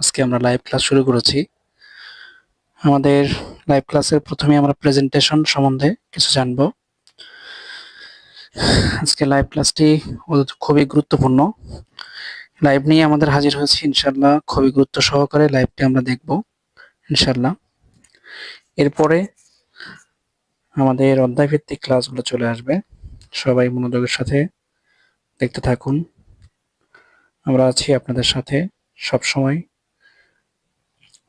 আজকে আমরা live class শুরু করেছি। আমাদের লাইভ ক্লাসের প্রথমে আমরা প্রেজেন্টেশন সম্বন্ধে কিছু জানব। আজকে লাইভ ক্লাসটি খুবই গুরুত্বপূর্ণ। লাইভ নিয়ে আমাদের হাজির হয়েছি ইনশাল্লাহ খুবই গুরুত্ব সহকারে লাইভটি আমরা দেখব ইনশাল্লাহ এরপরে আমাদের অধ্যায়ভিত্তিক ক্লাসগুলো চলে আসবে। সবাই মনোযোগের সাথে দেখতে থাকুন। আমরা আছি আপনাদের সাথে সব সময়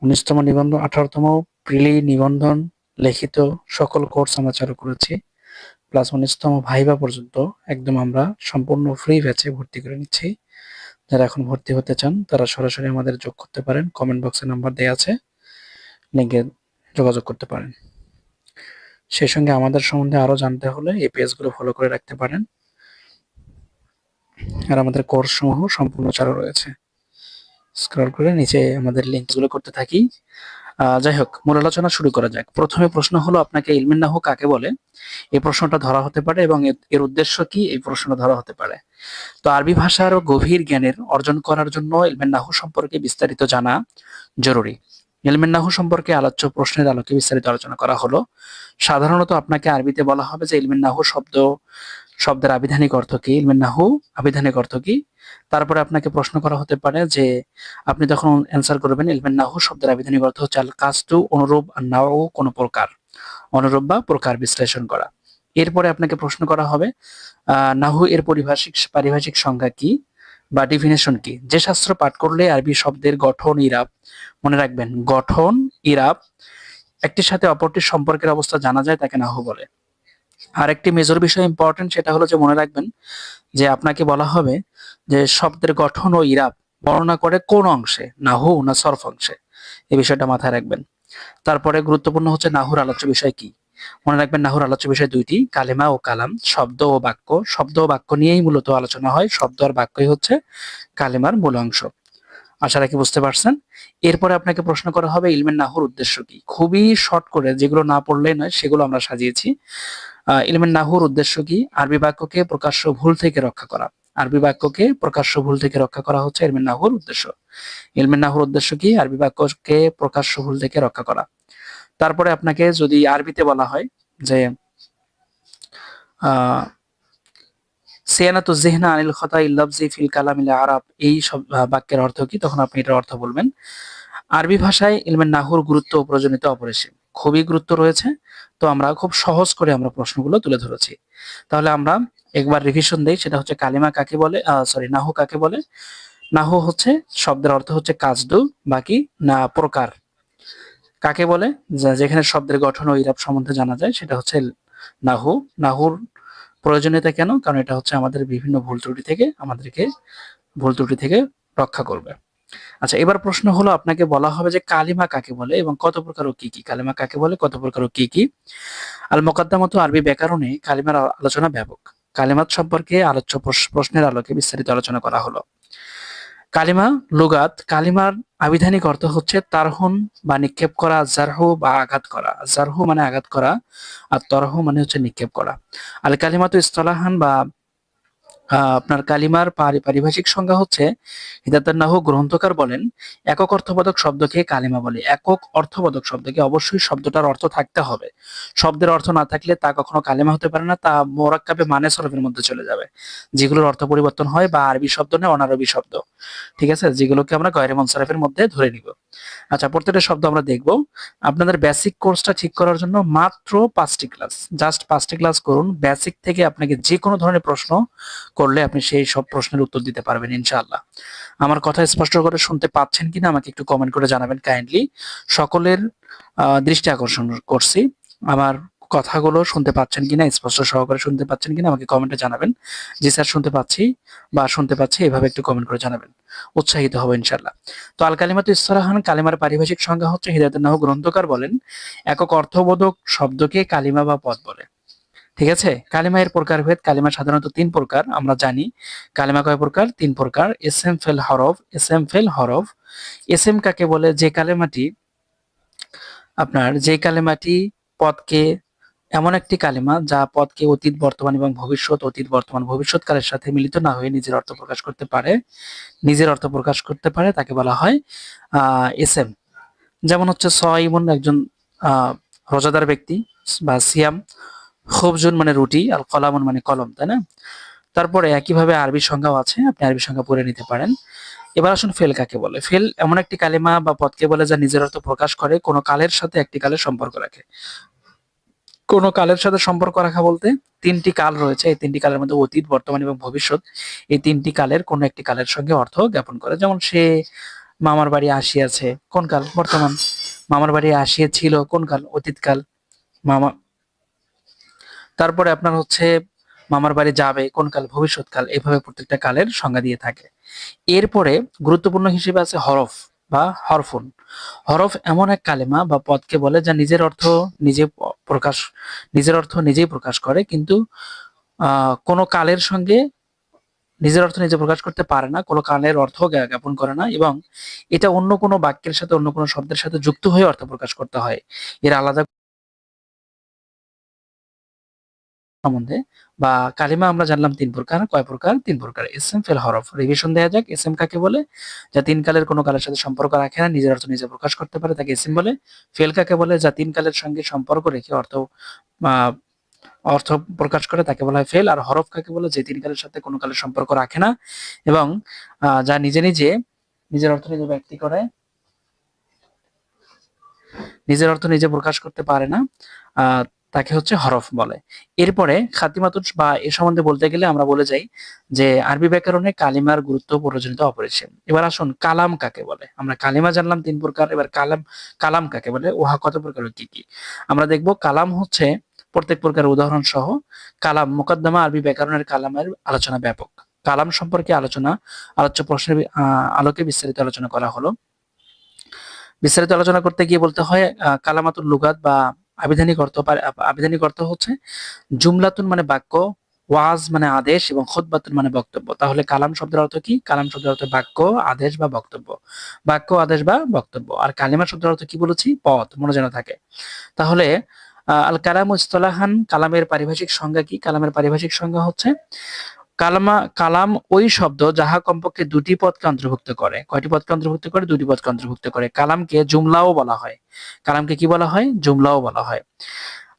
উনিশতম নিবন্ধন, আঠারোতম প্রিলি নিবন্ধন লিখিত সকল কোর্স আমরা চালু করেছি, প্লাস উনিশতম ভাইবা পর্যন্ত একদম আমরা সম্পূর্ণ ফ্রি ব্যাচে ভর্তি করে নিচ্ছি। যারা এখন ভর্তি হতে চান, তারা সরাসরি আমাদের যোগ করতে পারেন কমেন্ট বক্সে নাম্বার দেওয়া আছে লিঙ্কে যোগাযোগ করতে পারেন। সেই সঙ্গে আমাদের সম্বন্ধে আরও জানতে হলে এই পেজগুলো ফলো করে রাখতে পারেন। আর আমাদের কোর্স সমূহ সম্পূর্ণ চালু রয়েছে। স্ক্রল করে নিচে আমাদের লিঙ্কগুলো করতে থাকি। যাই হোক, মূল আলোচনা শুরু করা যাক। প্রথমে প্রশ্ন হলো, আপনাকে ইলমিন কাকে বলে? এই প্রশ্নটা ধরা হতে পারে এবং এর- উদ্দেশ্য কি? এই প্রশ্নটা ধরা হতে পারে। তো আরবি ভাষার গভীর জ্ঞানের অর্জন করার জন্য ইলমেন সম্পর্কে বিস্তারিত জানা জরুরি। ইলমেন সম্পর্কে আলোচ্য প্রশ্নের আলোকে বিস্তারিত আলোচনা করা হলো। সাধারণত আপনাকে আরবিতে বলা হবে যে ইলমেন শব্দ শব্দের আবিধানিক অর্থ কি? ইলমেন নাহু, আবিধানিক অর্থ কি? তারপরে আপনাকে প্রশ্ন করা হতে পারে যে, আপনি যখন অ্যান্সার করবেন ইলমেন নাহু শব্দের আবিধানিক অর্থ হচ্ছে আল কাস্তু অনুরূপ আর নাও কোনো প্রকার। অনুরূপ বা প্রকার বিশ্লেষণ করা। এরপরে আপনাকে প্রশ্ন করা হবে নাহু এর পরিভাষিক, পারিভাষিক সংজ্ঞা কি বা ডিফিনেশন কি? যে শাস্ত্র পাঠ করলে আরবি শব্দের গঠন ইরাব। মনে রাখবেন, গঠন ইরাব একটির সাথে অপরটির সম্পর্কের অবস্থা জানা যায়, তাকে নাহু বলে। আর একটি মেজর বিষয় ইম্পর্টেন্ট সেটা হলো যে মনে রাখবেন যে আপনাকে বলা হবে যে শব্দের গঠন ও ইরাব বর্ণনা করে কোন অংশে? নাহু না সরফ অংশে? এই বিষয়টা মাথায় রাখবেন। তারপরে গুরুত্বপূর্ণ হচ্ছে নাহুর আলোচ্য বিষয় কি? মনে রাখবেন নাহুর আলোচ্য বিষয় দুইটি, কালেমা ও কালাম, শব্দ ও বাক্য। শব্দ ও বাক্য নিয়েই মূলত আলোচনা হয়। শব্দ আর বাক্যই হচ্ছে কালেমার মূল অংশ। আশা রাখি বুঝতে পারছেন। এরপরে আপনাকে প্রশ্ন করা হবে ইলমের নাহুর উদ্দেশ্য কি? খুবই শর্ট করে, যেগুলো না পড়লেই নয়, সেগুলো আমরা সাজিয়েছি। ইলমের নাহুর উদ্দেশ্য কি? আরবি বাক্যকে প্রকাশ্য ভুল থেকে রক্ষা করা। আরবি বাক্যকে প্রকাশ্য ভুল থেকে রক্ষা করা হচ্ছে ইলমের নাহুর উদ্দেশ্য। ইলমের নাহুর উদ্দেশ্য কি? আরবি বাক্যকে প্রকাশ্য ভুল থেকে রক্ষা করা। তারপরে আপনাকে যদি আরবিতে বলা হয় যে, আহ সিয়ানাতু জিহনা আনিল খতা ইল্লাবজি ফিল কালামিল আরব। এই সব বাক্যের অর্থ কি? তখন আপনি এটার অর্থ বলবেন, আরবি ভাষায় ইলমের নাহুর গুরুত্ব প্রয়োজনীয়তা অপরিসীম। খুবই গুরুত্ব রয়েছে, তো আমরা খুব সহজ করে আমরা প্রশ্নগুলো তুলে ধরেছি। তাহলে আমরা একবার রিভিশন দেই, সেটা হচ্ছে কালিমা কাকে বলে সরি নাহু কাকে বলে? নাহু হচ্ছে, শব্দের অর্থ হচ্ছে কাজদু, বাকি না প্রকার। কাকে বলে? যেখানে শব্দের গঠন ও ইরাব সম্বন্ধে জানা যায়, সেটা হচ্ছে নাহু। নাহুর প্রয়োজনীয়তা কেন? কারণ এটা হচ্ছে আমাদের বিভিন্ন ভুল ত্রুটি থেকে আমাদেরকে ভুল ত্রুটি থেকে রক্ষা করবে। আচ্ছা এবার প্রশ্ন হলো আপনাকে বলা হবে যে কালিমা কাকে বলে এবং কত প্রকার ও কি কি? কালিমা কাকে বলে, কত প্রকার ও কি কি? আল মোকাদ্দামত আরবি ব্যাকরণে কালিমার আলোচনা ব্যাপক। কালিমাত সম্পর্কে আলোচ্য প্রশ- প্রশ্নের আলোকে বিস্তারিত আলোচনা করা হলো। কালিমা লুগাত, কালিমার আবিধানিক অর্থ হচ্ছে তারহন বা নিক্ষেপ করা, জারহু বা আঘাত করা। জারহু মানে আঘাত করা আর তরহু মানে হচ্ছে নিক্ষেপ করা। আল কালিমাতু ইস্তলাহান বা আপনার কালিমার পারি- পারিভাষিক সংজ্ঞা হচ্ছে হিদাতান্নাহু গ্রন্থকার বলেন, একক অর্থবোধক শব্দকে কালিমা বলে। একক অর্থবোধক শব্দকে অবশ্যই শব্দটার অর্থ থাকতে হবে। শব্দের অর্থ না থাকলে তা কখনো কালিমা হতে পারে না, তা মোরাক্কাবে মানে সরফের মধ্যে চলে যাবে। যেগুলোর অর্থ পরিবর্তন হয় বা আরবি শব্দ নয়, অনারবি শব্দ। ঠিক আছে? যেগুলোকে আমরা গয়রে মনসারফের মধ্যে ধরে নিব। আচ্ছা প্রত্যেকটা শব্দ আমরা দেখব। আপনাদের বেসিক কোর্সটা ঠিক করার জন্য মাত্র পাঁচটি ক্লাস জাস্ট পাঁচটি ক্লাস করুন। বেসিক থেকে আপনাকে যে কোনো ধরনের প্রশ্ন করলে আপনি সেই সব প্রশ্নের উত্তর দিতে পারবেন, ইনশাআল্লাহ। আমার কথা স্পষ্ট করে শুনতে পাচ্ছেন কিনা আমাকে একটু কমেন্ট করে জানাবেন কাইন্ডলি সকলের দৃষ্টি আকর্ষণ করছি। আমার কথাগুলো শুনতে পাচ্ছেন কিনা, স্পষ্ট সহকারে শুনতে পাচ্ছেন কিনা আমাকে কমেন্টে জানাবেন। যে স্যার, শুনতে পাচ্ছি বা শুনতে পাচ্ছি, এভাবে একটু কমেন্ট করে জানাবেন। উৎসাহিত হব ইনশাআল্লাহ। তো আল কালিমাতু ইসরাহান, কালিমার পারিভাষিক সংজ্ঞা হচ্ছে হিদায়তুল্লাহ গ্রন্থকার বলেন, একক অর্থবোধক শব্দকে কালিমা বা পদ বলে। ঠিক আছে? কালিমা এর প্রকারভেদ কালিমা সাধারণত তিন প্রকার, আমরা জানি। কালিমা কয় প্রকার? তিন প্রকার। এস এম ফেল হরফ এস এম ফেল হরফ। এস এম কাকে বলে? যে কালেমাটি আপনার, যে কালেমাটি পদকে এমন একটি কালিমা যা পদকে অতীত, বর্তমান এবং ভবিষ্যৎ, অতীত, বর্তমান, ভবিষ্যৎকালের সাথে মিলিত না হয়ে নিজের অর্থ প্রকাশ করতে পারে। নিজের অর্থ প্রকাশ করতে পারে, তাকে বলা হয়, আহ, এস এম। যেমন হচ্ছে সইমন একজন, আহ, রোজাদার ব্যক্তি বা সিয়াম। খুবজুন মানে রুটি, আর কলামন মানে কলম, তাই না? তারপরে একইভাবে আরবি সংজ্ঞাও আছে, আপনি আরবি সংজ্ঞা পড়ে নিতে পারেন। এবার আসুন ফেল কাকে বলে? ফেল এমন একটি কালিমা বা পদকে বলে যা নিজের অর্থ প্রকাশ করে, কোনো কালের সাথে একটি কালের সম্পর্ক রাখে। কোনো কালের সাথে সম্পর্ক রাখা বলতে তিনটি কাল রয়েছে। এই তিনটি কালের মধ্যে অতীত, বর্তমান এবং ভবিষ্যৎ। এই তিনটি কালের কোনো একটি কালের সঙ্গে অর্থ জ্ঞাপন করে। যেমন সে মামার বাড়ি আসিয়াছে, কোন কাল? বর্তমান মামার বাড়ি আসিয়েছিল, কোন কাল? অতীতকাল মামা, তারপরে আপনার হচ্ছে মামার বাড়ি যাবে, কোন কাল? ভবিষ্যৎকাল এভাবে প্রত্যেকটা কালের সংজ্ঞা দিয়ে থাকে। এরপরে গুরুত্বপূর্ণ হিসেবে আছে হরফ। বা হরফুন। হরফ এমন এক কালেমা বা পদকে বলে যা নিজের অর্থ নিজে প্রকাশ, নিজের অর্থ নিজেই প্রকাশ করে, কিন্তু কোনো কালের সঙ্গে নিজের অর্থ নিজে প্রকাশ করতে পারে না, কোনো কালের অর্থ জ্ঞাপন করে না এবং এটা অন্য কোনো বাক্যের সাথে, অন্য কোনো শব্দের সাথে যুক্ত হয়ে অর্থ প্রকাশ করতে হয়। এর আলাদা সম্বন্ধে বা কালিমা আমরা জানলাম তিন প্রকার, কয় প্রকার? তিন প্রকার। এস এম ফেল, হরফ। রিভিশন দেওয়া যাক এস এম কাকে বলে? যা তিন কালের কোনো কালের সাথে সম্পর্ক রাখে না, নিজের অর্থ নিজে প্রকাশ করতে পারে, তাকে এস এম বলে। ফেল কাকে বলে? যা তিন কালের সঙ্গে সম্পর্ক রেখে অর্থ অর্থ প্রকাশ করে, তাকে বলা হয় ফেল। আর হরফ কাকে বলে? যে তিন কালের সাথে কোনো কালের সম্পর্ক রাখে না এবং যা নিজে নিজে, নিজের অর্থ নিজে ব্যক্তি করে, নিজের অর্থ নিজে প্রকাশ করতে পারে না। তাকে হচ্ছে হরফ বলে। এরপরে খাতিমাতুস বা এ সম্বন্ধে বলতে গেলে আমরা বলে যাই যে, আরবি ব্যাকরণে কালিমার গুরুত্ব প্রয়োজনীয়ত অপরিসীম। এবার আসুন, কালাম কাকে বলে? আমরা কালিমা জানলাম তিন প্রকার, এবার কালাম কালাম কাকে বলে? উহা কত প্রকার কি কি? আমরা দেখব কালাম হচ্ছে প্রত্যেক প্রকার উদাহরণ সহ কালাম মোকদ্দমা আরবি ব্যাকরণের কালামের আলোচনা ব্যাপক। কালাম সম্পর্কে আলোচনা, আলোচ্য প্রশ্নের আলোকে বিস্তারিত আলোচনা করা হলো। বিস্তারিত আলোচনা করতে গিয়ে বলতে হয় কালামাতুল লুগাত বা আবিধানিক অর্থ আবিধানিক অর্থ হচ্ছে জুমলাতুন মানে বাক্য, ওয়াজ মানে আদেশ এবং খুতবাতুন মানে বক্তব্য। তাহলে কালাম শব্দের অর্থ কি? কালাম শব্দের অর্থ বাক্য, আদেশ বা বক্তব্য। বাক্য, আদেশ বা বক্তব্য। আর কালিমা শব্দের অর্থ কি বলেছি? পথ, মনে যেন থাকে। তাহলে আল কালাম ইস্তলাহান, কালামের পারিভাষিক সংজ্ঞা কি? কালামের পারিভাষিক সংজ্ঞা হচ্ছে কালামা, কালাম ওই শব্দ যাহা কমপক্ষে দুটি পদকে অন্তর্ভুক্ত করে। কয়টি পদকে অন্তর্ভুক্ত করে? দুটি পদকে অন্তর্ভুক্ত করে। কালামকে জুমলাও বলা হয়। কালামকে কি বলা হয়? জুমলাও বলা হয়।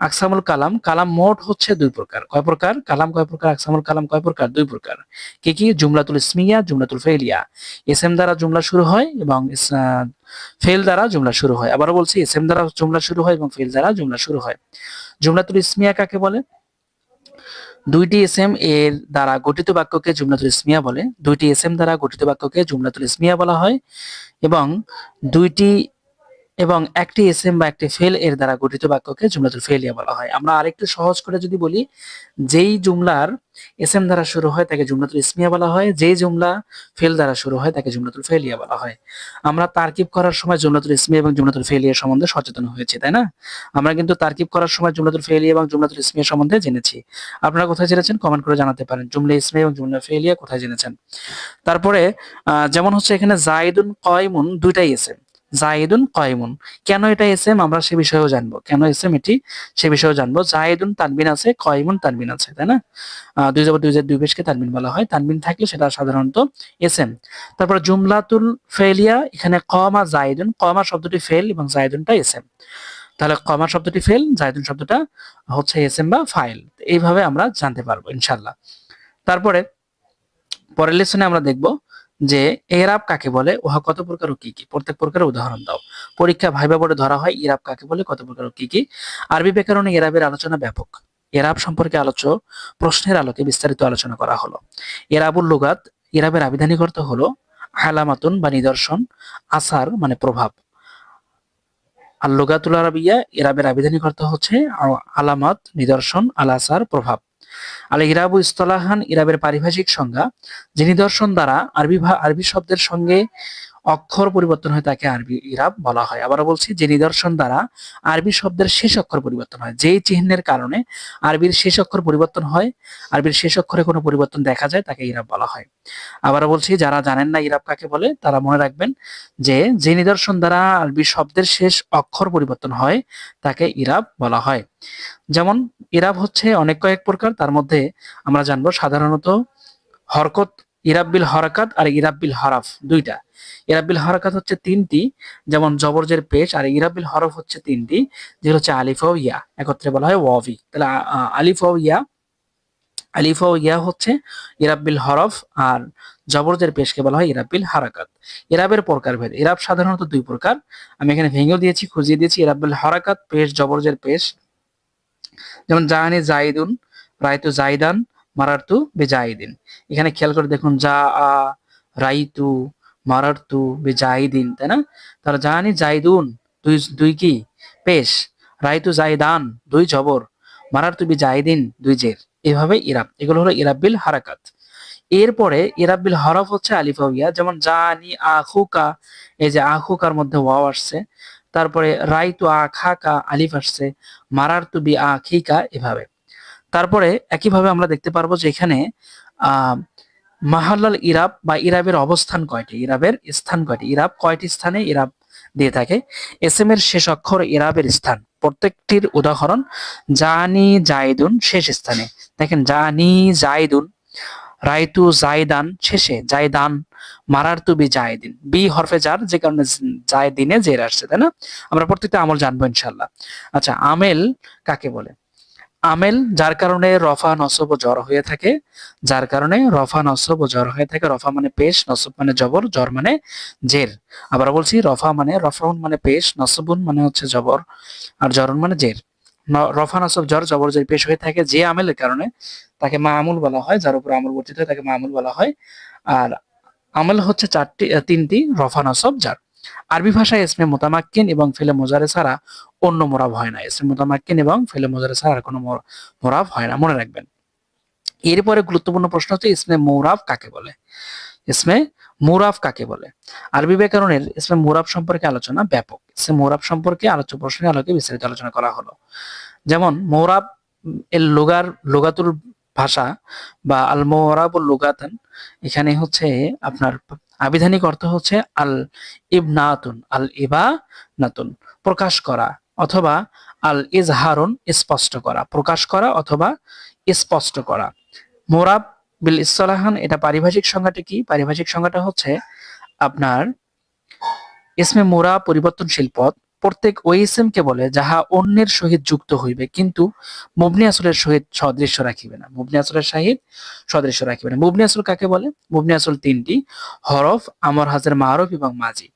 আকসামুল কালাম কালাম মোট হচ্ছে দুই প্রকার। কয় প্রকার? কালাম কয় প্রকার? আকসামুল কালাম কয় প্রকার? দুই প্রকার। কি কি? জুমলাতুল ইসমিয়া, জুমলাতুল ফেলিয়া এসএম দ্বারা জুমলা শুরু হয় এবং ফেল দ্বারা জুমলা শুরু হয়। আবারও বলছি, এসএম দ্বারা জুমলা শুরু হয় এবং ফেল দ্বারা জুমলা শুরু হয়। জুমলাতুল ইসমিয়া কাকে বলে? দুইটি এস এম এর দ্বারা গঠিত বাক্যকে জুমলাতুল ইসমিয়া বলে। দুইটি এস এম দ্বারা গঠিত বাক্যকে জুমলাতুল ইসমিয়া বলা হয় এবং দুইটি এবং একটি এসএম বা একটি ফেল এর দ্বারা গঠিত বাক্যকে জুমলাতুল ফেলিয়া বলা হয়। আমরা আরেকটু সহজ করে যদি বলি, যেই জুমলার এসএম দ্বারা শুরু হয় তাকে জুমলাতুল ইসমিয়া বলা হয়, যেই জুমলা ফেল দ্বারা শুরু হয় তাকে জুমলাতুল ফেলিয়া বলা হয়। আমরা তারকিব করার সময় জুমলাতুল ইসমিয়া এবং জুমলাতুল ফেলিয়া সম্বন্ধে সচেতন হয়েছি, তাই না? আমরা কিন্তু তারকিব করার সময় জুমলাতুল ফেলিয়া এবং জুমলাতুল ইসমিয়া সম্বন্ধে জেনেছি। আপনারা কোথায় জেনেছেন? কমেন্ট করে জানাতে পারেন। জুমলা ইসমিয়া এবং জুমলা ফেলিয়া কোথায় জেনেছেন? তারপরে যেমন হচ্ছে এখানে জাইদুন কয়মুন দুইটাই এসএম। জাইদুন কয়মুন। কেন এটা এসএম? আমরা সে বিষয়েও জানব। কেন এসএম এটি? সে বিষয়েও জানব। জাইদুন তানবিন আছে, কয়মুন তানবিন আছে, তাই না? দুই যাবার দুই হাজার দুই পেশকে তানবিন বলা হয়। তানবিন থাকলে সেটা সাধারণত এসএম। তারপর জুমলাতুল ফেলিয়া, এখানে কমা জাইদুন। কমা শব্দটি ফেল এবং জাইদুনটা এসএম। তাহলে কমা শব্দটি ফেল, জাইদুন শব্দটা হচ্ছে এসএম বা ফাইল। এইভাবে আমরা জানতে পারব ইনশাল্লাহ তারপরে, পরের লেসনে আমরা দেখব যে এরাব কাকে বলে, উহা কত প্রকার ও কি কি? প্রত্যেক প্রকারের উদাহরণ দাও। পরীক্ষা ভাইবা বোর্ডে ধরা হয় ইরাব কাকে বলে, কত প্রকার ও কি কি? আরবি ব্যাকরণে এরাবের আলোচনা ব্যাপক। এরাব সম্পর্কে আলোচ্য প্রশ্নের আলোকে বিস্তারিত আলোচনা করা হলো। এরাবুল লুগাত, ইরাবের আবিধানিক অর্থ হলো আলামাতুন বা নিদর্শন, আসার মানে প্রভাব। আর লুগাতুল আরবিয়া, ইরাবের আবিধানিক অর্থ হচ্ছে আলামাত, নিদর্শন আল আসার প্রভাব। আল ইরাবু ইস্তলাহান ইরাবের পারিভাষিক সংজ্ঞা যিনি দর্শন দ্বারা আরবি আরবি শব্দের সঙ্গে অক্ষর পরিবর্তন হয় তাকে আরবি ইরাব বলা হয়। আবার বলছি, যে নিদর্শন দ্বারা আরবি শব্দের শেষ অক্ষর পরিবর্তন হয়। যেই চিহ্নের কারণে আরবির শেষ অক্ষর পরিবর্তন হয়, আরবির শেষ অক্ষরে কোনো পরিবর্তন দেখা যায়, তাকে ইরাব বলা হয়। আবার বলছি, যারা জানেন না ইরাব কাকে বলে, তারা মনে রাখবেন যে যে নিদর্শন দ্বারা আরবি শব্দের শেষ অক্ষর পরিবর্তন হয়, তাকে ইরাব বলা হয়। যেমন, ইরাব হচ্ছে অনেক কয়েক প্রকার, তার মধ্যে আমরা জানব সাধারণত হরকত ইরাব্বিল হরকাত আর ইরাব্বিল হরফ, দুইটা। ইরাব্বিল হরকাত হচ্ছে তিনটি, যেমন জবরজের পেশ আর ইরাব্বিল হরফ হচ্ছে তিনটি, যেগুলো হচ্ছে আলিফ ইয়া, একত্রে বলা হয় ওয়াভি তাহলে আলিফ ও ইয়া, আলিফ ইয়া হচ্ছে ইরাব্বিল হরফ আর জবরজের পেশকে বলা হয় ইরাব্বিল হারাকাত। ইরাবের প্রকারভেদ ইরাব সাধারণত দুই প্রকার। আমি এখানে ভেঙেও দিয়েছি, খুঁজিয়ে দিয়েছি ইরাব্বিল হারাকাত, পেশ, জবরজের পেশ। যেমন জাহানি জাইদুন রায়তু জাইদান, মারারতু বেজাইদিন। এখানে খেয়াল করে দেখুন যা আ, রাইতু মারারতু বেজাইদিন তাই না? তাহলে জাহানি জাইদুন, দুই দুই কি? পেশ। রাইতু জাইদান, দুই জবর। মারারতু বেজাইদিন দুই জের। এভাবে ইরাব। এগুলো হলো ইরাব্বিল হারাকাত। এরপরে ইরাব্বিল হরফ হচ্ছে আলিফাউইয়া যেমন জানি আখুকা এই যে আখুকার মধ্যে ওয়াও আসছে। তারপরে রাইতু আখাকা, আলিফ আসছে। মারারতু বি আখিকা, এভাবে। তারপরে একইভাবে আমরা দেখতে পারব যে এখানে, আহ মাহাল্লাল ইরাব বা ইরাবের অবস্থান কয়টি? ইরাবের স্থান কয়টি? ইরাব কয়টি স্থানে ইরাব দিয়ে থাকে? এস এম এর শেষ অক্ষর ইরাবের স্থান। প্রত্যেকটির উদাহরণ জানি জাইদুন শেষ স্থানে। দেখেন, জানি জাইদুন রাইতু জাইদান শেষে জাইদান মারারতু বি জাইদিন বি হরফে জার যে কারণে জায়দিনে জের আসছে, তাই না? আমরা প্রত্যেকটা আমল জানব ইনশাল্লাহ আচ্ছা আমেল কাকে বলে? আমেল, যার কারণে রফা নসব ও জ্বর হয়ে থাকে। যার কারণে রফা নসব ও জ্বর হয়ে থাকে। রফা মানে পেশ, নসব মানে জবর, জ্বর মানে জের। আবার বলছি রফা মানে রফাউন মানে পেশ, নসবুন মানে হচ্ছে জবর, আর জরন মানে জের। রফা নসব জ্বর, জবর, জের পেশ হয়ে থাকে যে আমেলের কারণে। তাকে মা আমুল বলা হয়, যার উপর আমল বর্তিত হয়, তাকে মা আমুল বলা হয়। আর আমল হচ্ছে চারটি, তিনটি রফা নসব জার আরবি ভাষায় ইসমে মোতামাক্কিন এবং ফেলে মোজারে ছাড়া অন্য মোরাব হয় না। ইসমে মোতামাক্কিন এবং ফেলে মোজারে ছাড়া আর কোনো মোর- মোরাব হয় না। মনে রাখবেন। এরপরে গুরুত্বপূর্ণ প্রশ্ন হচ্ছে ইসমে মৌরাব কাকে বলে? ইসমে মুরাফ কাকে বলে? আরবি ব্যাকরণের ইসমে মুরাব সম্পর্কে আলোচনা ব্যাপক। ইসমে মুরাব সম্পর্কে আলোচ্য প্রশ্নের আলোকে বিস্তারিত আলোচনা করা হলো। যেমন, মৌরাব এর লোগার লোগাতুল ভাষা বা আল মোরাবুল লুগাতান, এখানে হচ্ছে আপনার আবিধানিক অর্থ হচ্ছে আল ইবনাতুন, আল ইবা নাতুন প্রকাশ করা অথবা আল ইজহারুন, স্পষ্ট করা, প্রকাশ করা অথবা স্পষ্ট করা। মোরাব বিল ইসলাহান, এটা পারিভাষিক সংজ্ঞাটা কি? পারিভাষিক সংজ্ঞাটা হচ্ছে আপনার ইসমে মোরা পরিবর্তনশীল পদ প্রত্যেক ওই ইসেমকে বলে যাহা অন্যের সহিত যুক্ত হইবে, কিন্তু মুবনি আসলের সহিত সদৃশ্য রাখিবে না। মুবনি আসলের সহিত সদৃশ্য রাখিবে না। মুবনি আসল কাকে বলে? মুবনি আসল তিনটি, হরফ, আমর হাজার মারফ এবং মাঝি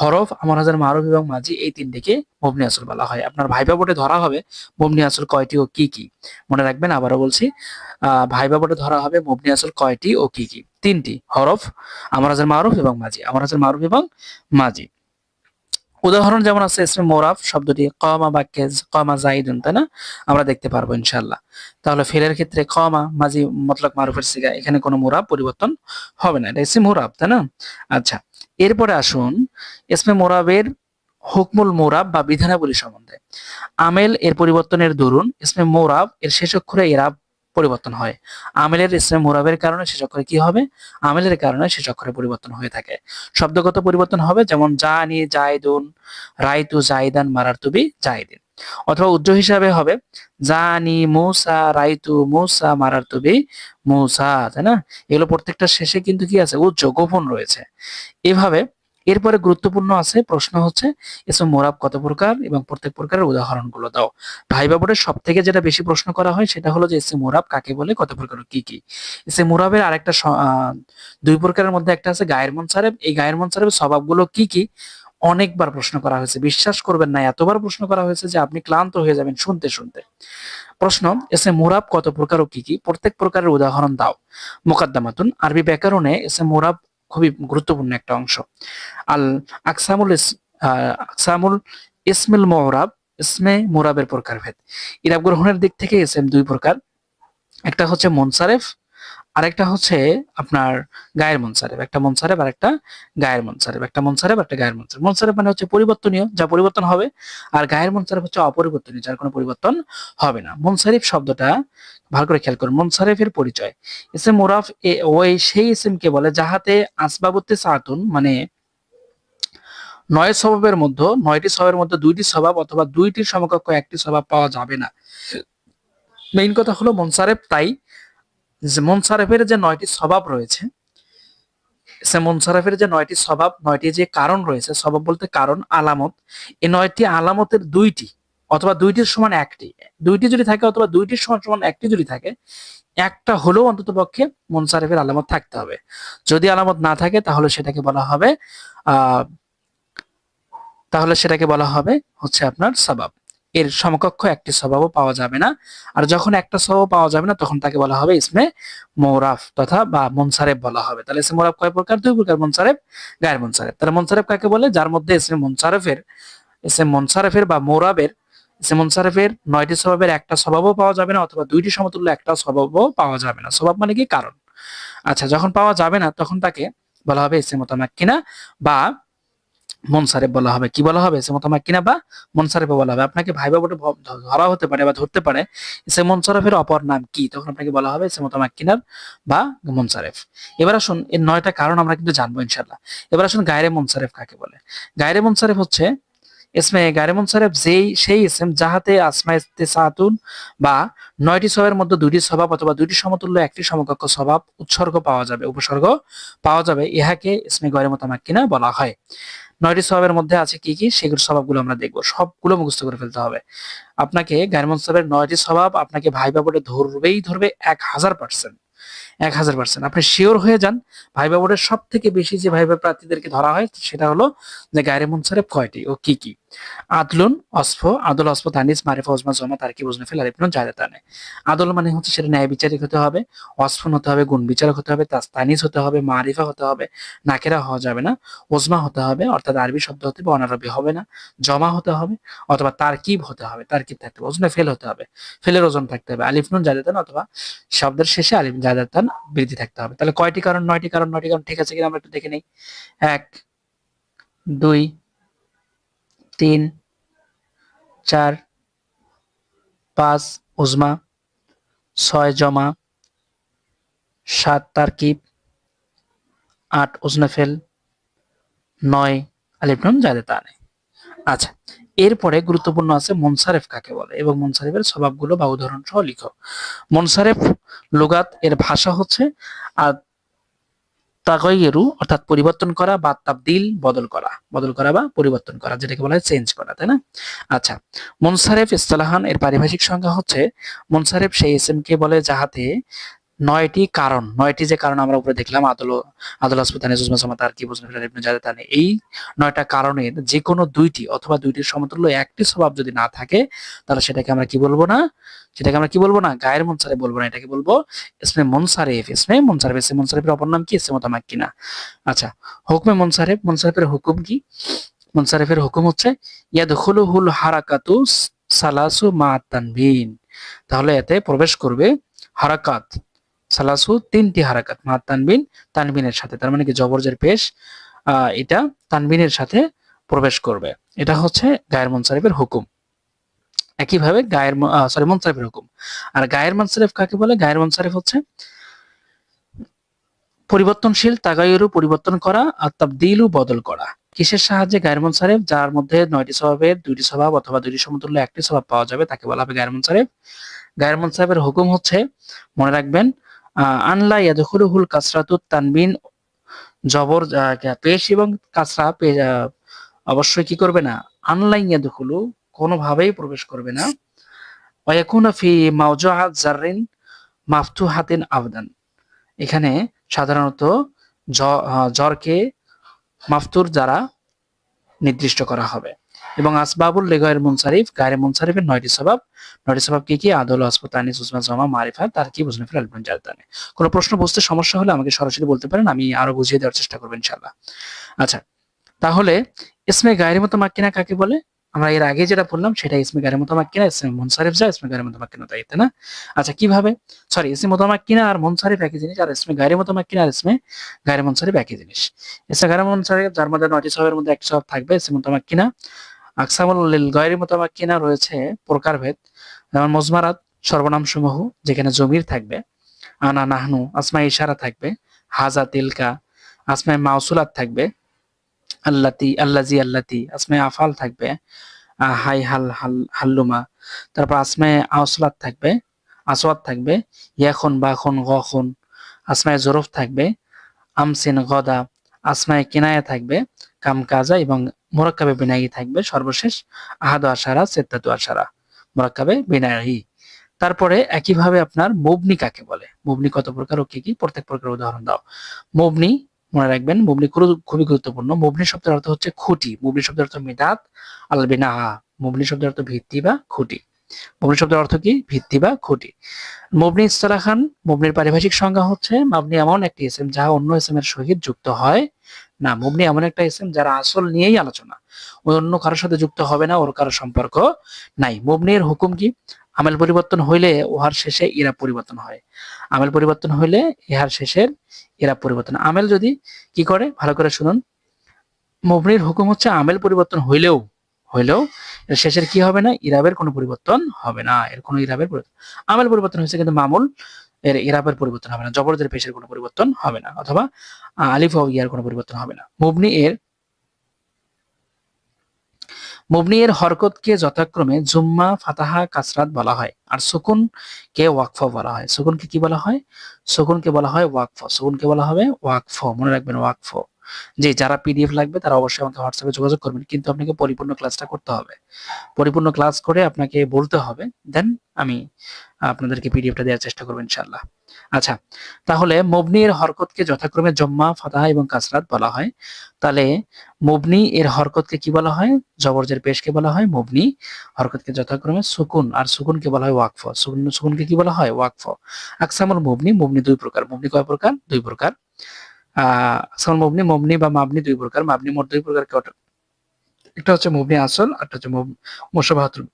হরফ, আমর হাজার মারফ এবং মাঝি এই তিনটিকে মুবনি আসল বলা হয়। আপনার ভাইবা বোর্ডে ধরা হবে মুবনি আসল কয়টি ও কি কি। মনে রাখবেন, আবারও বলছি ভাইবা বোর্ডে ধরা হবে মুবনি আসল কয়টি ও কি কি। তিনটি, হরফ, আমর হাজার মারুফ এবং মাঝি আমর হাজার মারুফ এবং মাঝি উদাহরণ যেমন আছে ইসমে মোরাফ শব্দটি কমা বাক্যে কমা জাইদুন তাই না? আমরা দেখতে পারব ইনশাল্লাহ তাহলে ফেলের ক্ষেত্রে কমা মাঝি মতলক, মারুফের সিগা, এখানে কোনো মোরাব পরিবর্তন হবে না। এটা ইসমে মোরাব তাই না? আচ্ছা এরপরে আসুন ইসমে মোরাবের হুকমুল মোরাব বা বিধানাবলী সম্বন্ধে। আমেল এর পরিবর্তনের দরুন ইসমে মোরাব এর শেষ অক্ষরে এরাব পরিবর্তন হয়। আমেলের ইসমে মোরাবের কারণে শেষ অক্ষরে কি হবে? আমেলের কারণে শেষ অক্ষরে পরিবর্তন হয়ে থাকে। শব্দগত পরিবর্তন হবে যেমন জানি, জায়দুন, রাইতু জাইদান মারারতুবি জাইদিন অথবা উজ্জ্ব হিসাবে হবে জানি, মুসা, রাইতু, মুসা, মারারতুবি, মৌসা, তাই না? এগুলো প্রত্যেকটা শেষে কিন্তু কি আছে? উজ্জ্ব, গোপন রয়েছে। এভাবে এরপরে গুরুত্বপূর্ণ আছে, প্রশ্ন হচ্ছে, এসব মোরাব কত প্রকার এবং প্রত্যেক প্রকারের উদাহরণগুলো দাও। ভাইবা বোর্ডের সব থেকে যেটা বেশি প্রশ্ন করা হয় সেটা হলো যে এসে মোরাব কাকে বলে, কত প্রকার কি কি? এসে মোরাবের আরেকটা দুই প্রকারের মধ্যে একটা আছে, গায়ের মনসারেব এই গায়ের মন মনসারেবের স্বভাবগুলো কি কি? অনেকবার প্রশ্ন করা হয়েছে, বিশ্বাস করবেন না, এতবার প্রশ্ন করা হয়েছে যে, আপনি ক্লান্ত হয়ে যাবেন শুনতে শুনতে। প্রশ্ন এসে মোরাব কত প্রকার ও কি কি? প্রত্যেক প্রকারের উদাহরণ দাও। মোকাদ্দামাতুন, আরবি ব্যাকরণে এসে মোরাব খুবই গুরুত্বপূর্ণ একটা অংশ। আল আকসামুল আকসামুল ইসমিল মোরাব ইসমে মোরাবের প্রকারভেদ। ইরাব গ্রহণের দিক থেকে এসএম দুই প্রকার। একটা হচ্ছে মনসারেফ আরেকটা হচ্ছে আপনার গায়ের মনসারেফ একটা মনসারেফ আর একটা গায়ের মনসারেফ একটা মনসারেফ একটা গায়ের মনসারেফ মনসারেফ মানে হচ্ছে পরিবর্তনীয়, যা পরিবর্তন হবে, আর গায়ের মনসারেফ হচ্ছে অপরিবর্তনীয়, যার কোনো পরিবর্তন হবে না। মনসারিফ শব্দটা ভালো করে খেয়াল করুন মনসারেফের পরিচয়। এসে এ- ওই সেই ইসিমকে বলে, যাহাতে আসবাবতে সাতুন মানে নয় স্বভাবের মধ্যে, নয়টি স্বভাবের মধ্যে দুইটি স্বভাব অথবা দুইটির সমকক্ষ একটি স্বভাব পাওয়া যাবে না। মেইন কথা হলো মনসারেফ তাই যে মনসারেফের যে নয়টি স্বভাব রয়েছে, সে মনসারেফের যে নয়টি স্বভাব, নয়টি যে কারণ রয়েছে, স্বভাব বলতে কারণ, আলামত, এই নয়টি আলামতের দুইটি অথবা দুইটির সমান একটি, দুইটি যদি থাকে অথবা দুইটির সমান সমান একটি যদি থাকে, একটা হলেও অন্তত পক্ষে মনসারেফের আলামত থাকতে হবে। যদি আলামত না থাকে, তাহলে সেটাকে বলা হবে, আহ, তাহলে সেটাকে বলা হবে হচ্ছে আপনার সবাব এর সমকক্ষ একটি স্বভাবও পাওয়া যাবে না। আর যখন একটা স্বভাব পাওয়া যাবে না, তখন তাকে বলা হবে ইসমে মৌরাফ তথা বা মনসারেব বলা হবে। তাহলে ইসমে মৌরাফ কয় প্রকার? দুই প্রকার, মনসারেব, গায়ের মনসারেব। তাহলে মনসারেব কাকে বলে? যার মধ্যে ইসমে মনসারেফের ইসমে মনসারেফের বা মৌরাবের, ইসমে মনসারেফের নয়টি স্বভাবের একটা স্বভাবও পাওয়া যাবে না অথবা দুইটি সমতুল্য একটা স্বভাবও পাওয়া যাবে না। স্বভাব মানে কি? কারণ। আচ্ছা যখন পাওয়া যাবে না, তখন তাকে বলা হবে ইসমে মোতামাক্কিনা বা মনসারেব বলা হবে। কি বলা হবে? সে মোতামাক্কিনা বা মনসারেফে বলা হবে? আপনাকে ভাই বটে ধরা হতে পারে বা ধরতে পারে। সে মনসারেফের অপর নাম কি? তখন আপনাকে বলা হবে সে মোতামাক্কিনার বা মনসারেফ এবার আসুন, এর নয়টা কারণ আমরা কিন্তু জানব ইনশাল্লাহ এবার আসুন গায়রে মনসারেফ কাকে বলে? গায়রে মনসারেফ হচ্ছে ইসমে গায়রে মনসারেফ যেই, সেই ইসম যাহাতে আসমা ইস্তেসাতুন বা নয়টি স্বভাবের মধ্যে স্বভাব অথবা সমতুল্য, একটি সমকক্ষ স্বভাব উৎসর্গ পাওয়া যাবে, উপসর্গ পাওয়া যাবে। ইহাকে বলা হয়। নয়টি স্বভাবের মধ্যে আছে কি কি? সেগুলো স্বভাবগুলো আমরা দেখব। সবগুলো মুখস্থ করে ফেলতে হবে। আপনাকে গার্মেন্টস স্বভাবের নয়টি স্বভাব আপনাকে ভাই বাবুরে ধরবেই ধরবে এক হাজার পার্সেন্ট এক হাজার পার্সেন্ট আপনি শিওর হয়ে যান, ভাই বাবুরের সব থেকে বেশি যে ভাই বাবু প্রার্থীদেরকে ধরা হয়, সেটা হলো যে গায়ের মনসারেফ কয়টি ও কি কি। আদলুন অস্ফ আদল অস্ফ তানিস মারিফা ওজমা জমা তার কি বুঝনে ফেল আরিফনুন জায়দাতানে আদল মানে হচ্ছে সেটা ন্যায় বিচারিক হতে হবে অস্ফন হতে হবে গুণ বিচারক হতে হবে তানিস হতে হবে মারিফা হতে হবে নাকেরা হওয়া যাবে না ওজমা হতে হবে অর্থাৎ আরবি শব্দ হতে হবে অনারবি হবে না জমা হতে হবে অথবা তারকিব হতে হবে তারকিব থাকতে হবে ওজনে ফেল হতে হবে ফেলের ওজন থাকতে হবে আলিফ নুন জাদাতান অথবা শব্দের শেষে আলিফ জাদাতান বৃদ্ধি থাকতে হবে তাহলে কয়টি কারণ নয়টি কারণ নয়টি কারণ ঠিক আছে কিনা আমরা একটু দেখে নেই এক দুই তিন, চার, পাঁচ, উজমা, ছয়, জমা, সাত, তারকিব, আট, উজনাফেল, নয় আলিফনুন জাদে তানে আচ্ছা এরপরে গুরুত্বপূর্ণ আছে মনসারেফ কাকে বলে এবং মনসারেফের স্বভাবগুলো বা উদাহরণ সহ লিখো। মনসারেফ লুগাত এর ভাষা হচ্ছে আর তাগয়েরু অর্থাৎ পরিবর্তন করা বা তাবদিল বদল করা। বদল করা বা পরিবর্তন করা, যেটাকে বলা হয় চেঞ্জ করা, তাই না? আচ্ছা মনসারেফ ইস্তালাহান, এর পারিভাষিক সংজ্ঞা হচ্ছে, মনসারেফ সেই এস এম কে বলে যাহাতে নয়টি কারণ, নয়টি যে কারণ আমরা উপরে দেখলাম আদল আদল আসপুতানে জুজমা তার কি বুঝতে ফেলার ইবনে জাদাতানে এই নয়টা কারণের যে কোনো দুইটি অথবা দুইটির সমতুল্য একটি স্বভাব যদি না থাকে, তাহলে সেটাকে আমরা কি বলব না? সেটাকে আমরা কি বলব না? গায়ের মনসারে বলব না, এটাকে বলব ইসমে মনসারেফ। ইসমে মনসারেফ ইসমে মনসারেফের অপর নাম কি? ইসমে মোতামাক কিনা আচ্ছা হুকমে মনসারেফ, মনসারেফের হুকুম কি? মনসারেফের হুকুম হচ্ছে, ইয়াদখুলুহুল হারাকাতু সালাসু মা তানবিন তাহলে এতে প্রবেশ করবে হারাকাত। সালাসু তিনটি হারাকাত, মা তানবিন, তানবিনের সাথে। তার মানে কি? জবরজের পেশ এটা তানবিনের সাথে প্রবেশ করবে। এটা হচ্ছে গায়ের মনসারিফের হুকুম। একইভাবে গায়ের সরি মনসারিফের হুকুম। আর গায়ের মনসারিফ কাকে বলে? গায়ের মনসারিফ হচ্ছে পরিবর্তনশীল, তাগায়ুরু, পরিবর্তন করা আর তাবদিলু, বদল করা। কিসের সাহায্যে গায়ের মনসারেফ? যার মধ্যে নয়টি স্বভাবের দুইটি স্বভাব অথবা দুইটি সমতুল্য, একটি স্বভাব পাওয়া যাবে, তাকে বলা হবে গায়ের মনসারেফ। গায়ের মনসারেফের হুকুম হচ্ছে, মনে রাখবেন আনলা ইয়াদখুলুহুল কাসরাতুত তানবিন, জবর পেশ এবং কাসরা অবশ্যই কি করবে না? আনলাইন ইয়াদখুলু কোনোভাবেই প্রবেশ করবে না। ওয়াকুনা ফি মাওজুআত জাররিন মাফতুহাতিন আবদান। এখানে সাধারণত জ্বরকে মাফতুর দ্বারা নির্দিষ্ট করা হবে। এবং আসবাবুল লেগয়ের মুনসারিফ, গায়ের মুনসারিফের নয়টি স্বভাব নয়টি স্বভাব কি কি? আদল আসপতানি সুজমা জমা মারিফা তার কি বুঝনে ফের আলবেন জালতানে কোনো প্রশ্ন বুঝতে সমস্যা হলে আমাকে সরাসরি বলতে পারেন, আমি আরও বুঝিয়ে দেওয়ার চেষ্টা করব ইনশাল্লাহ আচ্ছা তাহলে ইসমে গায়ের মতো মাক্কিনা কাকে বলে? আমরা এর আগে যেটা বললাম সেটা ইসমে গায়ের মোতামাক্কিনা ইসমে মুনসারিফ যা, ইসমে গায়ের মোতামাক্কিনা তাই তাই না? আচ্ছা কীভাবে? সরি, ইসমে মোতামাক্কিনা আর মুনসারিফ একই জিনিস, আর ইসমে গায়ের মোতামাক্কিনা আর ইসমে গায়ের মুনসারিফ একই জিনিস। ইসমে গায়ের মুনসারিফ, যার মধ্যে নয়টি সবের মধ্যে একটি সব থাকবে, ইসমে মোতামাক্কিনা আকসামুল গায়ের মোতামাক্কিনা রয়েছে প্রকারভেদ। যেমন মজমারাত সর্বনাম সমূহ যেখানে জমির থাকবে। আনা নাহনু আসমা ইশারা থাকবে। হাজা তিলকা আসমায় মাউসুলাত থাকবে। আল্লাতি, আল্লাজি আল্লাতি আসমায় আফাল থাকবে। হাই হাল হাল, হাল্লুমা। তারপর আসমায় আউসলাত থাকবে। আসওয়াত থাকবে। ইয়াখন, বাখন, গখন। আসমায় জরফ থাকবে। আমসিন, গদা। আসমায় কিনায়া থাকবে। কাম কাজা এবং মোরাক্কাবে বিনায়ী থাকবে সর্বশেষ আহাদু আশারা সেত্তাতু আশারা। মোরাক্কাবে বিনায়ী। তারপরে একইভাবে আপনার মুবনি কাকে বলে? মুবনি কত প্রকার ও কি কি? প্রত্যেক প্রকার উদাহরণ দাও। মুবনি, মনে রাখবেন, মুবনি খুবই গুরুত্বপূর্ণ। মুবনি শব্দের অর্থ হচ্ছে খুঁটি। মুবনি শব্দের অর্থ মিদাত আল বিনা মুবনি শব্দের অর্থ ভিত্তি বা খুঁটি। মুবনি শব্দের অর্থ কি? ভিত্তি বা খুঁটি। মুবনি ইস্তলাখান, মুবনির পারিভাষিক সংজ্ঞা হচ্ছে, মাবনি এমন একটি এসএম যা অন্য এসএম এর সহিত যুক্ত হয়। না মুবনি এমন একটা এসএম যারা আসল নিয়েই আলোচনা। ওই অন্য কারোর সাথে যুক্ত হবে না, ওর কারোর সম্পর্ক নাই। মুবনির হুকুম কি? আমেল পরিবর্তন হইলে উহার শেষে ইরা পরিবর্তন হয়। আমেল পরিবর্তন হইলে ইহার শেষের ইরা পরিবর্তন। আমেল যদি কি করে? ভালো করে শুনুন। মুবনির হুকুম হচ্ছে আমেল পরিবর্তন হইলেও হইলেও শেষের কি হবে না? ইরাবের কোনো পরিবর্তন হবে না। এর কোনো ইরাবের পরিবর্তন আমেল পরিবর্তন হয়েছে কিন্তু মামুল এর ইরাবের পরিবর্তন হবে না, জবরদের পেশের কোনো পরিবর্তন হবে না, অথবা আলিফ ও ইয়ার কোনো পরিবর্তন হবে না। মুবনি এর মুবনি এর হরকতকে যথাক্রমে জুম্মা, ফাতাহা, কাসরাত বলা হয়। আর সুকুন কে ওয়াকফ বলা হয়। সুকুনকে কি বলা হয়? সুকুনকে বলা হয় ওয়াকফ। সুকুনকে বলা হবে ওয়াকফ। মনে রাখবেন ওয়াকফ। জি, যারা পিডিএফ লাগবে তারা অবশ্যই আমাকে হোয়াটসঅ্যাপে যোগাযোগ করবেন। কিন্তু আপনাকে পরিপূর্ণ ক্লাসটা করতে হবে। পরিপূর্ণ ক্লাস করে আপনাকে বলতে হবে দেন আমি আপনাদেরকে পিডিএফটা দেওয়ার চেষ্টা করব ইনশাল্লাহ আচ্ছা তাহলে মবনির হরকতকে যথাক্রমে জম্মা, ফাতাহা এবং কাসরাত বলা হয়। তাহলে মবনি এর হরকতকে কি বলা হয়? জবরজের পেশকে বলা হয়। মবনি হরকতকে যথাক্রমে সুকুন, আর সুকুনকে বলা হয় ওয়াকফ। সুকুন, সুকুনকে কি বলা হয়? ওয়াকফ। আকসামুল মবনি মবনি দুই প্রকার। মবনি কয় প্রকার? দুই প্রকার। আহ মবনি মবনি বা মাবনি দুই প্রকার, মাবনি মোট দুই প্রকার একটা হচ্ছে মবনি আসল একটা হচ্ছে মোশাবাহাতুল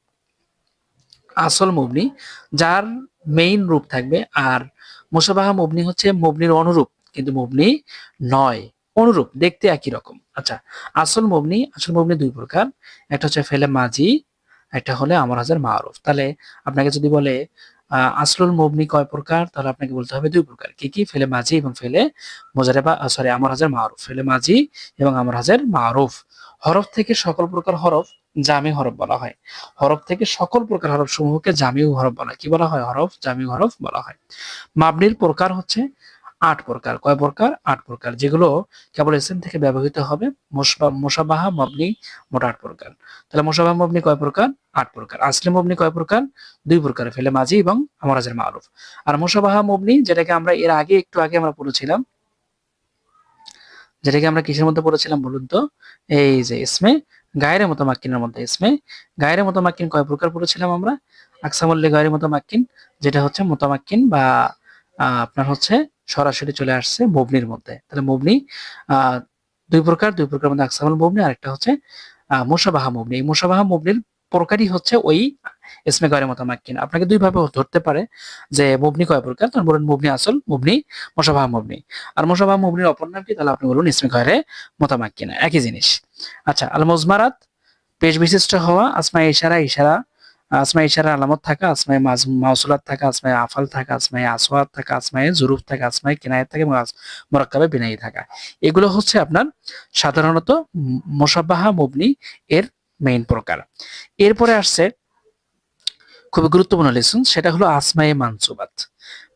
আসল মবনি, যার মেইন রূপ থাকবে, আর মোশাবাহা মবনি হচ্ছে মবনির অনুরূপ, কিন্তু মবনি নয়, অনুরূপ, দেখতে একই রকম। আচ্ছা আসল মবনি আসল মবনি দুই প্রকার, একটা হচ্ছে ফেলে মাঝি একটা হলে আমার হাজার মারুফ। তাহলে আপনাকে যদি বলে আসলুল মবনি কয় প্রকার? তাহলে আপনাকে বলতে হবে দুই প্রকার। কি কি? ফেলে মাঝি এবং ফেলে মোজারে বা সরি আমার হাজার মারুফ। ফেলে মাঝি এবং আমার হাজার মারুফ। হরফ থেকে সকল প্রকার হরফ জামি হরফ বলা হয়। হরফ থেকে সকল প্রকার হরফ সমূহকে জামিউ হরফ বলা কি বলা হয়? হরফ জামিউ হরফ বলা হয়। মাবনির প্রকার হচ্ছে আট প্রকার। কয় প্রকার? আট প্রকার। যেগুলো কেবল এসএম থেকে ব্যবহৃত হবে। মোশবা- মোশাবাহা মবনি মোট আট প্রকার। তাহলে মোশাবাহা মবনি কয় প্রকার? আট প্রকার। আসলে মবনি কয় প্রকার? দুই প্রকার। ফেলে মাঝি এবং আমরাজের মারুফ। আর মোশাবাহা মবনি যেটাকে আমরা এর আগে, একটু আগে আমরা পড়েছিলাম, যেটাকে আমরা কিসের মধ্যে পড়েছিলাম বলুন তো? এই যে ইসমে, গায়ের মতো মাক্কিনের মধ্যে ইসমে। গায়ের মতো মাক্কিন কয় প্রকার পড়েছিলাম আমরা? আকসামুল্লে গায়ের মতো মাক্কিন, যেটা হচ্ছে মোতামাক্কিন বা আপনার হচ্ছে সরাসরি চলে আসছে মবনির মধ্যে। তাহলে মবনি দুই প্রকার দুই প্রকার মধ্যে আকসামুল মবনি আর একটা হচ্ছে মোশাবাহা মবনি। এই মোশাবাহা মবনির প্রকারই হচ্ছে ওই ইসমে গায়ের মতো মাক্কিন। আপনাকে দুই ভাবে ধরতে পারে যে মবনি কয় প্রকার তখন বলুন মবনি আসল, মবনি মোশাবাহা মবনি। আর মোশাবাহা মবনির অপর নাম কি? তাহলে আপনি বলুন ইসমে গায়ের মোতামাক্কিনা একই জিনিস। আচ্ছা আল মজমারাত পেশ বিশিষ্ট হওয়া আসমাই ইশারা ইশারা আসমাই ইশারা আলামত থাকা আসমাই মাউসুলাত থাকা আসমাই আফাল থাকা আসমাই আসওয়াত থাকা আসমাই জুরুফ থাকা আসমাই কিনায়াত থাকা এবং মোরাক্কাবে বিনাই থাকা। এগুলো হচ্ছে আপনার সাধারণত ম- মোসাব্বাহা মুবনি এর মেইন প্রকার। এরপরে আসছে খুবই গুরুত্বপূর্ণ লেসন, সেটা হলো আসমাই মানসুবাত।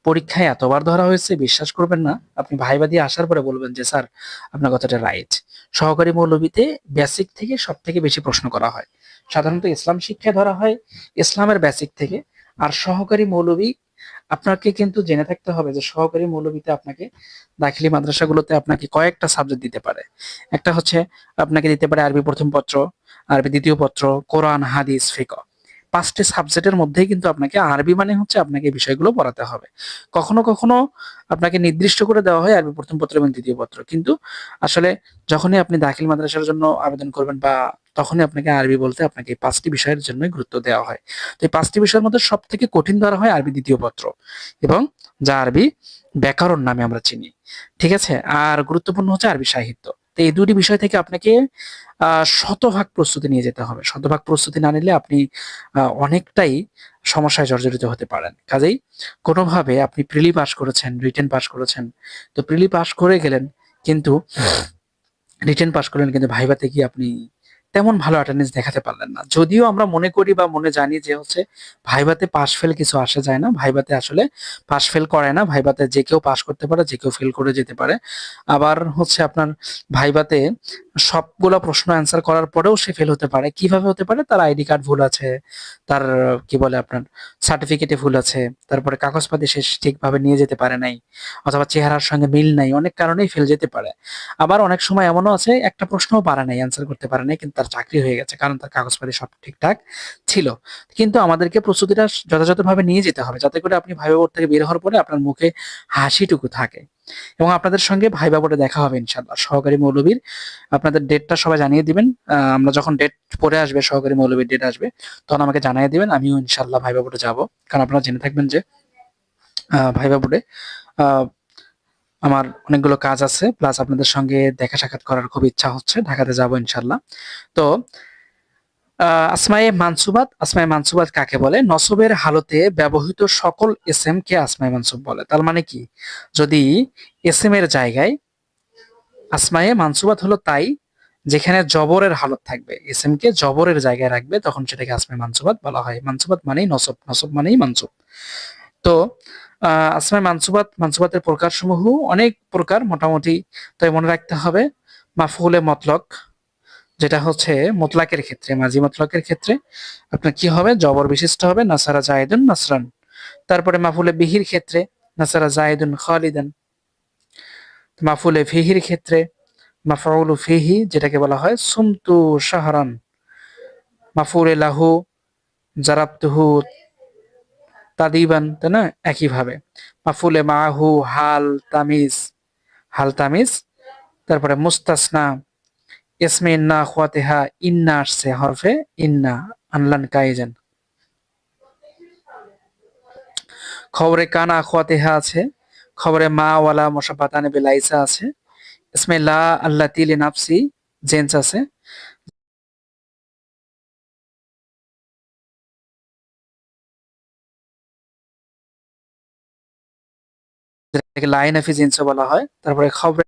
পরীক্ষায় এতবার ধরা হয়েছে, বিশ্বাস করবেন না, আপনি ভাইবা দিয়ে আসার পরে বলবেন যে, স্যার, আপনার কথাটা রাইট। সহকারী মৌলবীতে বেসিক থেকে সব থেকে বেশি প্রশ্ন করা হয়। সাধারণত ইসলাম শিক্ষা ধরা হয় ইসলামের বেসিক থেকে। আর সহকারী মৌলবী আপনাকে কিন্তু জেনে থাকতে হবে যে সহকারী মৌলবীতে আপনাকে দাখিলি মাদ্রাসাগুলোতে আপনাকে কয়েকটা সাবজেক্ট দিতে পারে। একটা হচ্ছে আপনাকে দিতে পারে আরবি প্রথম পত্র, আরবি দ্বিতীয় পত্র, কোরআন, হাদিস ফিক পাঁচটি সাবজেক্টের মধ্যেই কিন্তু আপনাকে আরবি মানে হচ্ছে আপনাকে বিষয়গুলো পড়াতে হবে। কখনো কখনো আপনাকে নির্দিষ্ট করে দেওয়া হয় আরবি প্রথম পত্র এবং দ্বিতীয় পত্র। কিন্তু আসলে যখনই আপনি দাখিল মাদ্রাসার জন্য আবেদন করবেন বা তখনই আপনাকে আরবি বলতে আপনাকে এই পাঁচটি বিষয়ের জন্যই গুরুত্ব দেওয়া হয়। তো এই পাঁচটি বিষয়ের মধ্যে সব থেকে কঠিন ধরা হয় আরবি দ্বিতীয় পত্র এবং যা আরবি ব্যাকরণ নামে আমরা চিনি। ঠিক আছে? আর গুরুত্বপূর্ণ হচ্ছে আরবি সাহিত্য। তো এই দুটি বিষয় থেকে আপনাকে শতভাগ প্রস্তুতি নিয়ে যেতে হবে। শতভাগ প্রস্তুতি না নিলে আপনি আহ, অনেকটাই সমস্যায় জর্জরিত হতে পারেন। কাজেই কোনোভাবে আপনি প্রিলি পাস করেছেন রিটেন পাস করেছেন তো প্রিলি পাস করে গেলেন কিন্তু রিটেন পাস করলেন কিন্তু ভাইভাতে গিয়ে আপনি তেমন ভালো অ্যাটেন্ডেন্স দেখাতে পারলেন না। যদিও আমরা মনে করি বা মনে জানি যে হচ্ছে ভাইভাতে পাস ফেল কিছু আসে যায় না ভাইভাতে আসলে পাস ফেল করে না ভাইভাতে যে কেউ পাস করতে পারে, যে কেউ ফেল করে যেতে পারে। আবার হচ্ছে আপনার ভাইভাতে সবগুলো প্রশ্ন অ্যান্সার করার পরেও সে ফেল হতে পারে। কীভাবে হতে পারে? তার আইডি কার্ড ভুল আছে, তার কি বলে আপনার সার্টিফিকেটে ভুল আছে, তারপরে কাগজপাতি সে ঠিকভাবে নিয়ে যেতে পারে নাই, অথবা চেহারার সঙ্গে মিল নাই, অনেক কারণেই ফেল যেতে পারে। আবার অনেক সময় এমনও আছে, একটা প্রশ্নও পারে নাই অ্যান্সার করতে পারে নাই, কিন্তু তার চাকরি হয়ে গেছে, কারণ তার কাগজপাতি সব ঠিকঠাক ছিল। কিন্তু আমাদেরকে প্রস্তুতিটা যথাযথভাবে নিয়ে যেতে হবে, যাতে করে আপনি ভাইবা বোর্ড থেকে বের হওয়ার পরে আপনার মুখে হাসিটুকু থাকে। এবং আপনাদের সঙ্গে ভাইবা বোর্ডে দেখা হবে ইনশাল্লাহ সহকারী মৌলবীর আপনাদের ডেটটা সবাই জানিয়ে দিবেন। আমরা যখন ডেট পরে আসবে, সহকারী মৌলবীর ডেট আসবে, তখন আমাকে জানিয়ে দিবেন। আমিও ইনশাল্লাহ ভাইবা বোর্ডে যাব। কারণ আপনারা জেনে থাকবেন যে ভাইবা বোর্ডে আমার অনেকগুলো কাজ আছে প্লাস আপনাদের সঙ্গে দেখা সাক্ষাৎ করার খুব ইচ্ছা হচ্ছে, ঢাকাতে যাব ইনশাল্লাহ। তো আসমায়ে মানসুবাত আসমায়ে মানসুবাত কাকে বলে? নসবের হালতে ব্যবহৃত সকল এস এম কে আসমায়ে মানসুব বলে? তার মানে কি? যদি এস এম এর জায়গায় আসমায়ে মানসুবাত হলো তাই, যেখানে জবরের হালত থাকবে, এসএম কে জবরের জায়গায় রাখবে, তখন সেটাকে আসমায়ে মানসুবাত বলা হয়। মানসুবাত মানেই নসব নসব মানেই মানসুব। তো আহ, আসমায়ে মানসুবাত মানসুবাতের প্রকারসমূহ অনেক প্রকার মোটামুটি তাই মনে রাখতে হবে। মাফুলে মতলক যেটা হচ্ছে মতলাকের ক্ষেত্রে মাঝি মতলকের ক্ষেত্রে। আপনার কি হবে? জবর বিশিষ্ট হবে নাসারা জাহিদুন নাসরান। তারপরে মাফুলে বিহির ক্ষেত্রে নাসারা জাহিদুন খালিদান। মাফুলে ফিহির ক্ষেত্রে মাফাউলু ফিহি যেটাকে বলা হয় সুমতু শাহরান। মাফুলে লাহু জারাবতুহু তাদিবান, তাই না? একইভাবে। মাফুলে মাহু, হাল, তামিজ। হাল, তামিজ। তারপরে মুস্তাসনা। ইসমে ইন্না খোয়াতেহা, ইন্না আসছে হরফে, ইন্না, আনলান কাইজেন খবরে কানা খোয়াতেহা আছে। খবরে মা ওয়ালা মোশাবাতানে বেলাইসা আছে। ইসমে লা আল্লাহ তিলে নাফসি, জেন্স আছে। যেটাকে লাইন হাফি জিন্সও বলা হয় তারপরে খবরে